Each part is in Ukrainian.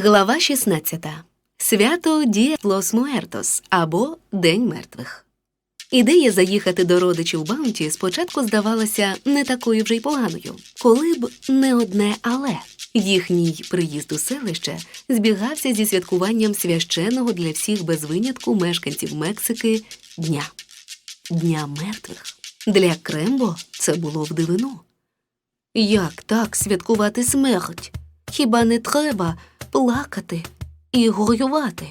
Глава 16. Свято Лос Муертос або День мертвих. Ідея заїхати до родичів Баунті спочатку здавалася не такою вже й поганою, коли б не одне але. Їхній приїзд у селище збігався зі святкуванням священного для всіх без винятку мешканців Мексики дня Дня мертвих. Для Крембо це було в дивину. Як так святкувати смерть? Хіба не треба плакати і горювати?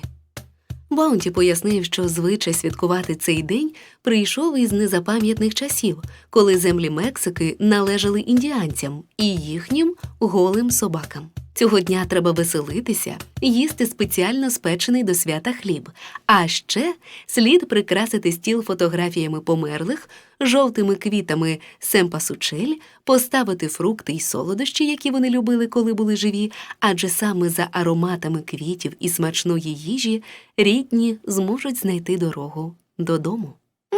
Баунті пояснив, що звичай святкувати цей день прийшов із незапам'ятних часів, коли землі Мексики належали індіанцям і їхнім голим собакам. Цього дня треба веселитися, їсти спеціально спечений до свята хліб, а ще слід прикрасити стіл фотографіями померлих, жовтими квітами семпасучель, поставити фрукти й солодощі, які вони любили, коли були живі, адже саме за ароматами квітів і смачної їжі рідні зможуть знайти дорогу додому.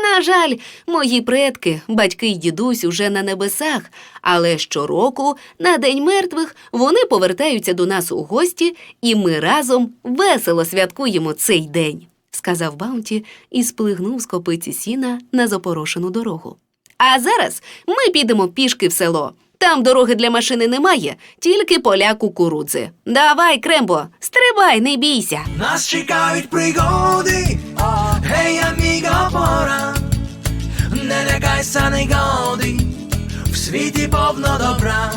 На жаль, мої предки, батьки й дідусь уже на небесах, але щороку, на День мертвих, вони повертаються до нас у гості, і ми разом весело святкуємо цей день, сказав Баунті і сплигнув з копиці сіна на запорошену дорогу. А зараз ми підемо пішки в село. Там дороги для машини немає, тільки поля кукурудзи. Давай, Крембо, стрибай, не бійся. Нас чекають пригоди, світі повно добра,